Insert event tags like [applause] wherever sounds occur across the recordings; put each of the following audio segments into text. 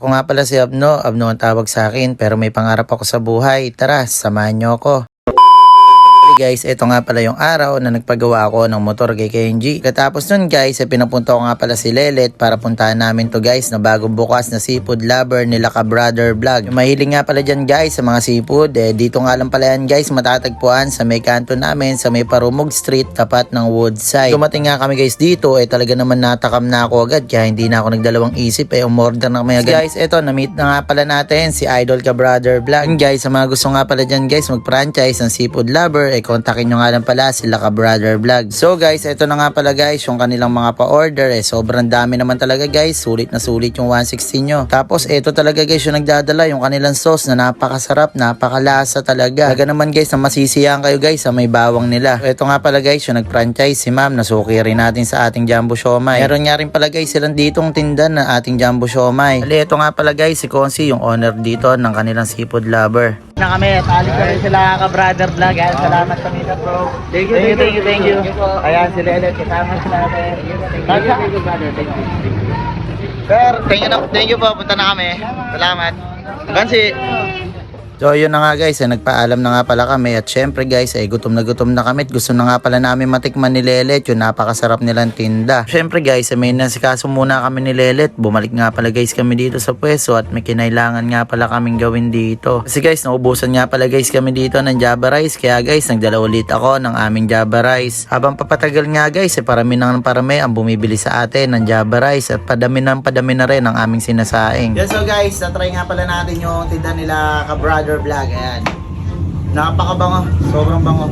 Ako nga pala si Abno, Abno ang tawag sa akin pero may pangarap ako sa buhay. Tara, samahan niyo ako. Guys, ito nga pala yung araw na nagpagawa ako ng motor kay KNG. Katapos nun guys, eh, pinapunta ko nga pala si Lelet para puntahan namin to guys na bagong bukas na seafood lover nila ka brother vlog. Mahiling nga pala dyan guys sa mga seafood, eh, dito nga lang pala yan guys matatagpuan sa may kanto namin sa may Parumog Street tapat ng Woodside. Dumating nga kami guys dito, eh talaga naman natakam na ako agad kaya hindi na ako nagdalawang isip eh umorder na kami agad. Guys, eto na-meet na nga pala natin si Idol ka brother vlog. Guys, sa mga gusto nga pala dyan guys mag-franchise ng seafood lover, eh kontakin nyo nga lang pala sila ka brother vlog. So guys, eto na nga pala guys yung kanilang mga pa-order eh sobrang dami naman talaga guys. Sulit na sulit yung 160 nyo. Tapos eto talaga guys yung nagdadala yung kanilang sauce na napakasarap, napakalasa talaga. Talaga naman guys na masisiyahan kayo guys sa may bawang nila. Eto nga pala guys yung nag-franchise si ma'am nasuki rin natin sa ating jumbo siomay. Meron nga rin pala guys silang ditong tinda na ating jumbo siomay. Ali, eto nga pala guys si Konsi yung owner dito ng kanilang seafood lover na kami. At alis na rin sila ka brother vlog. Ayan salamat kami na bro. Thank you thank you thank you, thank you. ayan sila ulit kasama sila natin. Thank you thank you brother. Thank you sir thank you thank you po. Punta na kami. Salamat. Gansi So yun na nga guys, eh, nagpaalam na nga pala kami at syempre guys, ay gutom na gutom na kami at gusto na nga pala namin matikman ni Lelet yung napakasarap nilang tinda. Syempre guys, eh, may nasikaso muna kami ni Lelet, bumalik nga pala guys kami dito sa pwesto at may kinailangan nga pala kaming gawin dito. Kasi guys, naubusan nga pala guys kami dito ng Java Rice, kaya guys, nagdala ulit ako ng aming Java Rice. Habang papatagal nga guys, eh, parami ng parami ang bumibili sa atin ng Java Rice at padami ng padami na rin ang aming sinasaing. Yes, so guys, natry nga pala natin yung tinda nila ka Brother Vlog. Ayan. Napakabango. Sobrang bango.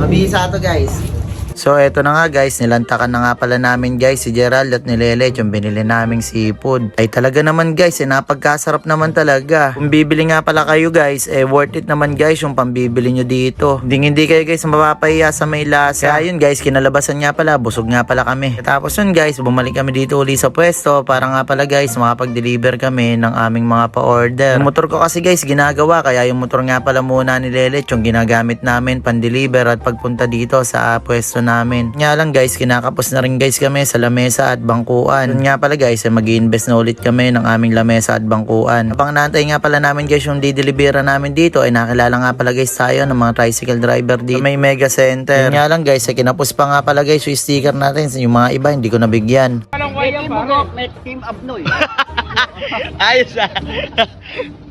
Mabisa to guys. So eto na nga guys, nilantakan na nga pala namin guys si Gerald at ni Lele yung binili naming seafood. Ay talaga naman guys, eh napagkasarap naman talaga. Kung bibili nga pala kayo guys, eh worth it naman guys yung pambibili nyo dito. Hindi hindi kayo guys mapapahiya sa may lasa. Kaya yun guys, kinalabasan nga pala, busog nga pala kami. Tapos yun guys, bumalik kami dito uli sa pwesto para nga pala guys makapag-deliver kami ng aming mga pa-order. Yung motor ko kasi guys ginagawa, kaya yung motor nga pala muna ni Lele yung ginagamit namin pan-deliver at pagpunta dito sa pwesto namin. Nga lang guys, kinakapos na rin guys kami sa lamesa at bangkuan. Yun nga pala guys, mag invest na ulit kami ng aming lamesa at bangkuan. Habang naantay nga pala namin guys yung didelibera namin dito, ay nakilala nga pala guys tayo ng mga tricycle driver dito. May mega center. Yun nga lang guys, ay kinapos pa nga pala guys yung sticker natin. Yung mga iba, hindi ko nabigyan. May team mo, may team Abnoy. [laughs] Ayos ah.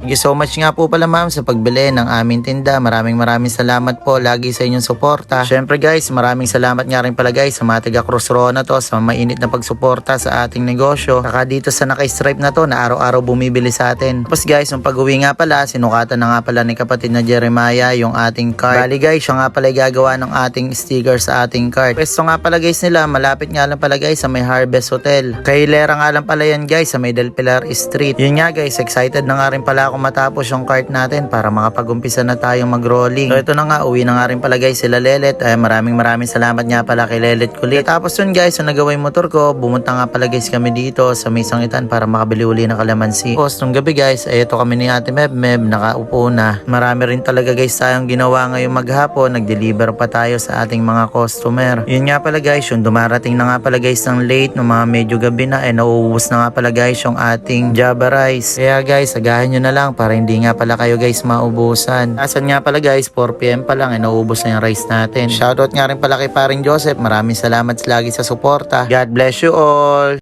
Thank you so much nga po pala ma'am sa pagbili ng aming tinda. Maraming maraming salamat po lagi sa inyong suporta. Syempre guys, maraming salamat nga rin pala guys sa mga taga Cruz Rona to sa mainit na pagsuporta sa ating negosyo. Saka dito sa naka-stripe na to na araw-araw bumibili sa atin. Tapos guys, yung pag-uwi nga pala, sinukatan na nga pala ni kapatid na Jeremiah yung ating card. Bali guys, siya nga pala gagawa ng ating sticker sa ating card. Pwesto nga pala guys nila, malapit nga lang pala guys sa may Harvest Hotel. Kay Lera nga lang pala yan guys sa may Del Pilar Street. Yun nga guys, excited na nga rin pala ako matapos yung cart natin para makapag-umpisa na tayong mag-rolling. So ito na nga, uwi na nga rin pala guys sila Lelet. Ay, maraming maraming salamat nga pala kay Lelet kulit. Tapos yun guys, yung nagawa yung motor ko, bumunta nga pala guys kami dito sa may sangitan para makabili uli ng kalamansi. Tapos nung gabi guys, ay ito kami ni Ate Meb Meb, nakaupo na. Marami rin talaga guys tayong ginawa ngayong maghapon. Nag-deliver pa tayo sa ating mga customer. Yun nga pala guys, yung dumarating na nga pala guys ng late, ng mga medyo gabi na, eh nauubos na nga pala guys yung ating Java rice. Kaya guys, agahin nyo na lang para hindi nga pala kayo guys maubusan. Asan nga pala guys, 4pm pa lang, eh nauubos na yung rice natin. Shoutout nga rin pala kay paring Joseph. Maraming salamat lagi sa suporta. God bless you all!